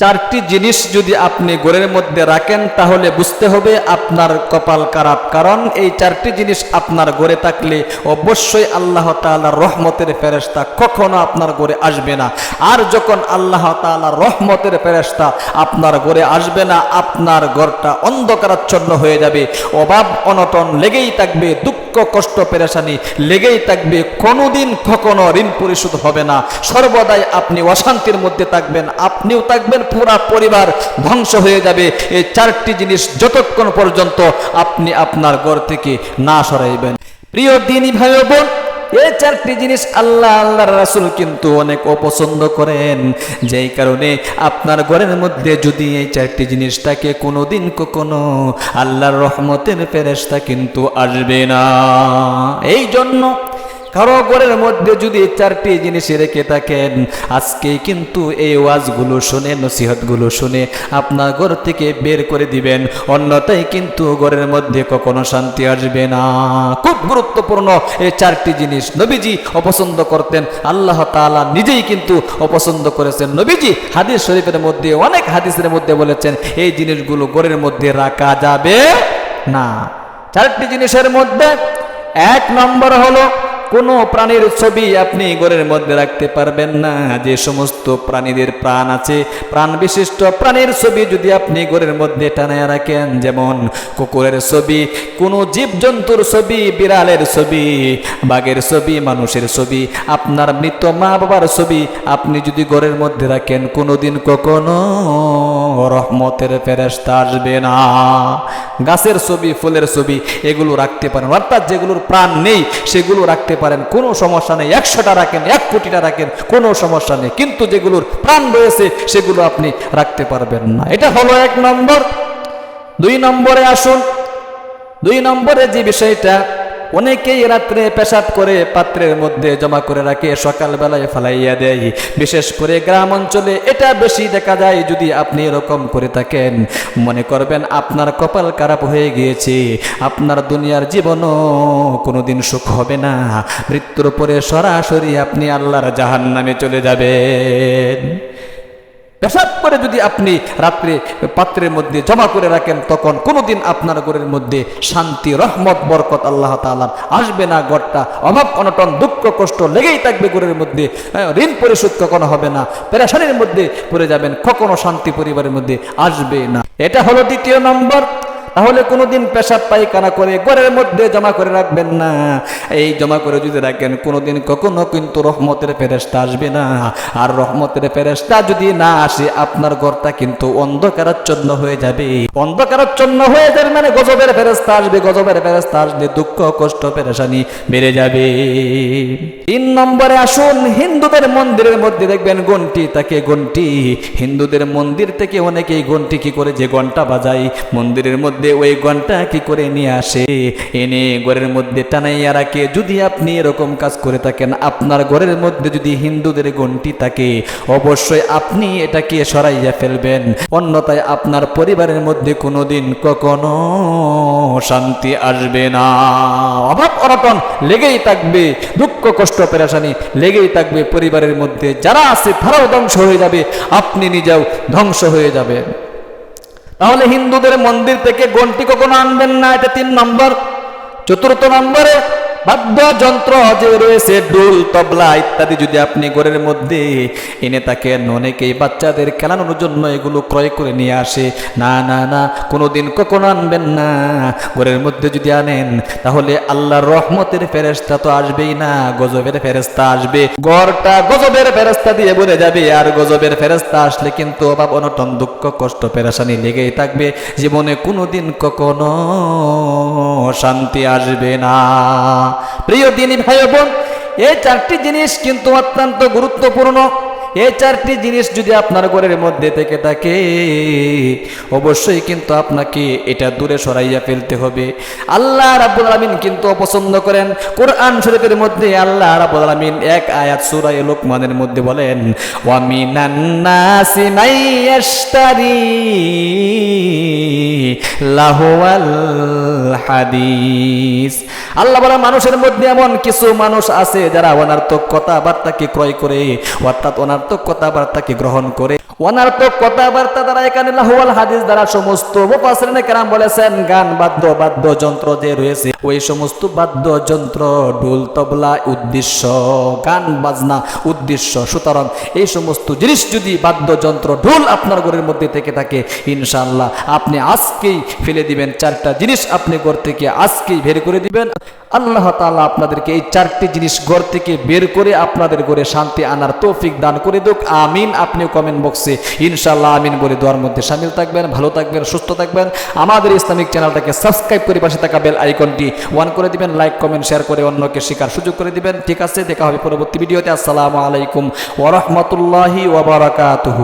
চারটি জিনিস যদি আপনি গোরের মধ্যে রাখেন, তাহলে বুঝতে হবে আপনার কপাল খারাপ। কারণ এই চারটি জিনিস আপনার গড়ে থাকলে অবশ্যই আল্লাহ তাআলার রহমতের ফেরেশতা কখনো আপনার গড়ে আসবে না। আর যখন আল্লাহ তাআলার রহমতের ফেরেশতা আপনার গড়ে আসবে না, আপনার ঘরটা অন্ধকারাচ্ছন্ন হয়ে যাবে। অভাব অনটন লেগেই থাকবে, দুঃখ, কষ্ট, পেরেশানি লেগেই থাকবে। কোনোদিন কখনো ঋণ পরিশোধ হবে না। সর্বদাই আপনি অশান্তির মধ্যে থাকবেন, আপনিও থাকবেন পুরা পরিবার ধ্বংস হয়ে যাবে। এই চারটি জিনিস যতক্ষণ পর্যন্ত আপনি আপনার ঘর থেকে না সরাইবেন। প্রিয় দিনী ভাই বোন এই চারটি জিনিস আল্লাহ, আল্লাহর রাসূল কিন্তু অনেক অপছন্দ করেন। যেই কারণে আপনার ঘরের মধ্যে যদি এই চারটি জিনিস থাকে, কোনোদিন কখনো আল্লাহর রহমতের ফেরেশতা কিন্তু আসবে না। এই জন্য কারও ঘরের মধ্যে যদি চারটি জিনিস রেখে থাকেন, আজকে কিন্তু এই ওয়াজগুলো শুনে, নসিহতগুলো শুনে আপনার ঘর থেকে বের করে দিবেন। অন্যথায় কিন্তু ঘরের মধ্যে কখনো শান্তি আসবে না। খুব গুরুত্বপূর্ণ এই চারটি জিনিস নবীজি অপছন্দ করতেন। আল্লাহ তাআলা নিজেই কিন্তু অপছন্দ করেছেন। নবীজি হাদিস শরীফের মধ্যে, অনেক হাদিসের মধ্যে বলেছেন, এই জিনিসগুলো ঘরের মধ্যে রাখা যাবে না। চারটি জিনিসের মধ্যে এক নম্বর হলো কোনো প্রাণীর ছবি আপনি ঘরের মধ্যে রাখতে পারবেন না। যে সমস্ত প্রাণীদের প্রাণ আছে, প্রাণ বিশিষ্ট প্রাণীর ছবি যদি আপনি ঘরের মধ্যে টানায় রাখেন, যেমন কুকুরের ছবি, কোনো জীবজন্তুর ছবি, বিড়ালের ছবি, বাঘের ছবি, মানুষের ছবি, আপনার মৃত মা বাবার ছবি আপনি যদি ঘরের মধ্যে রাখেন, কোনোদিন কখনো রহমতের ফেরেস্তা আসবে না। গাছের ছবি, ফুলের ছবি, এগুলো রাখতে পারেন। অর্থাৎ যেগুলোর প্রাণ নেই, সেগুলো রাখতে পারেন, কোনো সমস্যা নেই। একশোটা রাখেন, এক কোটিটা রাখেন, কোনো সমস্যা নেই। কিন্তু যেগুলোর প্রাণ রয়েছে, সেগুলো আপনি রাখতে পারবেন না। এটা হলো এক নম্বর। দুই নম্বরে আসুন। দুই নম্বরে যে বিষয়টা অনেকেই রাত্রে পেশাব করে পাত্রের মধ্যে জমা করে রাখে, সকালবেলায় ফালাইয়া দেয়। বিশেষ করে গ্রাম অঞ্চলে এটা বেশি দেখা যায় যদি আপনি এরকম করে থাকেন। মনে করবেন আপনার কপাল খারাপ হয়ে গিয়েছে, আপনার দুনিয়ার জীবনও কোনোদিন সুখ হবে না। মৃত্যুর পরে সরাসরি আপনি আল্লাহর জাহান নামে চলে যাবেন। পেশাব করে যদি আপনি রাত্রে পাত্রের মধ্যে জমা করে রাখেন তখন কোনোদিন আপনার ঘরের মধ্যে শান্তি রহমত বরকত আল্লাহ তালার আসবে না ঘরটা অভাব অনটন দুঃখ কষ্ট লেগেই থাকবে ঘরের মধ্যে। হ্যাঁ, ঋণ পরিশোধ কখনো হবে না। পেরেশানির মধ্যে পড়ে যাবেন কখনো শান্তি পরিবারের মধ্যে আসবে না। এটা হলো দ্বিতীয় নম্বর। তাহলে কোনোদিন পেশাব পায়খানা করে ঘরের মধ্যে জমা করে রাখবেন না। এই জমা করে যদি রাখেন, কোনোদিন কখনো কিন্তু রহমতের ফেরেস্তা আসবে না। আর রহমতের ফেরেস্তা যদি না আসে, আপনার ঘরটা কিন্তু অন্ধকারাচ্ছন্ন হয়ে যাবে। অন্ধকারাচ্ছন্ন হয়ে যাবে মানে গজবের ফেরেস্তা আসবে। গজবের ফেরেস্তা আসলে দুঃখ, কষ্ট, পেরেশানি বেড়ে যাবে। তিন নম্বরে আসুন, হিন্দুদের মন্দিরের মধ্যে দেখবেন ঘন্টি তাকে ঘন্টি। হিন্দুদের মন্দির থেকে অনেকেই ঘন্টি কি করে যে ঘণ্টা বাজায়? মন্দিরের মধ্যে ওই ঘণ্টা কি করে নিয়ে আসে? এনে ঘরের মধ্যে টানাইয়া রাখে। যদি আপনি এরকম কাজ করে থাকেন, আপনার ঘরের মধ্যে যদি হিন্দুদের ঘন্টি থাকে, অবশ্যই আপনি এটাকে সরাইয়া ফেলবেন। অন্যথায় আপনার পরিবারের মধ্যে কোনোদিন কখনো শান্তি আসবে না। অভাব অনটন লেগেই থাকবে, দুঃখ, কষ্ট, পেরেশানি লেগেই থাকবে পরিবারের মধ্যে। যারা আছে তারাও ধ্বংস হয়ে যাবে, আপনি নিজেও ধ্বংস হয়ে যাবেন। তাহলে হিন্দুদের মন্দির থেকে গন্টি কখনো আনবেন না এটা তিন নম্বর। চতুর্থ নম্বরে বাদ্যযন্ত্র যে রয়েছে ডুল তবলা ইত্যাদি যদি আপনি ঘরের মধ্যে এনে থাকেন, অনেকেই বাচ্চাদের খেলানোর জন্য এগুলো ক্রয় করে নিয়ে আসে। না না না কোনো দিন কখনো আনবেন না। ঘরের মধ্যে যদি আনেন, তাহলে আল্লাহর রহমতের ফেরেস্তা তো আসবেই না, গজবের ফেরেস্তা আসবে। গড়টা গজবের ফেরেস্তা দিয়ে বলে যাবে, আর গজবের ফেরেস্তা আসলে কিন্তু অভাব, অনটন, দুঃখ, কষ্ট, পেরেশানি লেগেই থাকবে। জীবনে কোনোদিন কখনো শান্তি আসবে না। প্রিয় দিনী ভাই বোন, এই চারটি জিনিস কিন্তু অত্যন্ত গুরুত্বপূর্ণ। এই চারটি জিনিস যদি আপনার ঘরের মধ্যে থেকে থাকে, অবশ্যই কিন্তু আপনাকে এটা দূরে সরাইয়া ফেলতে হবে। আল্লাহ রাব্বুল আলামিন কিন্তু অপছন্দ করেন। কোরআন শরীফের মধ্যে আল্লাহ রাব্বুল আলামিন এক আয়াত সূরা লোকমানের মধ্যে বলেন লাহুয়াল হাদিস। আল্লাহ বলে, মানুষের মধ্যে এমন কিছু মানুষ আছে যারা অনার্থক কথাবার্তাকে ক্রয় করে, অর্থাৎ অনার্থক কথাবার্তাকে গ্রহণ করে। অনার্থক কথাবার্তা দ্বারা এখানে লাহুয়াল হাদিস দ্বারা সমস্ত কেরাম বলেছেন, গান, বাদ্য বাদ্য যন্ত্র যে রয়েছে ওই সমস্ত বাদ্যযন্ত্র, ঢোল, তবলা, উদ্দেশ্য, গান, বাজনা, উদ্দেশ্য, সুতরাং এই সমস্ত জিনিস যদি বাদ্যযন্ত্র, ঢোল আপনার ঘরের মধ্যে থেকে থাকে, ইনশাআল্লাহ আপনি আজকেই ফেলে দিবেন চারটা জিনিস আপনি ঘর থেকে আজকেই বের করে দিবেন। আল্লাহ তাআলা আপনাদেরকে এই চারটি জিনিস ঘর থেকে বের করে আপনাদের ঘরে শান্তি আনার তৌফিক দান করে দুক। আমিন, আপনিও কমেন্ট বক্সে ইনশাআল্লাহ আমিন বলে দোয়ার মধ্যে সামিল থাকবেন, ভালো থাকবেন, সুস্থ থাকবেন। আমাদের ইসলামিক চ্যানেলটাকে সাবস্ক্রাইব করে পাশে থাকা বেল আইকনটি ওয়ান করে দিবেন, লাইক, কমেন্ট, শেয়ার করে অন্যকে শেখার সুযোগ করে দিবেন। ঠিক আছে, দেখা হবে পরবর্তী ভিডিওতে। আসসালামু আলাইকুম ওরহমতুল্লাহি ওবরাকাতুহু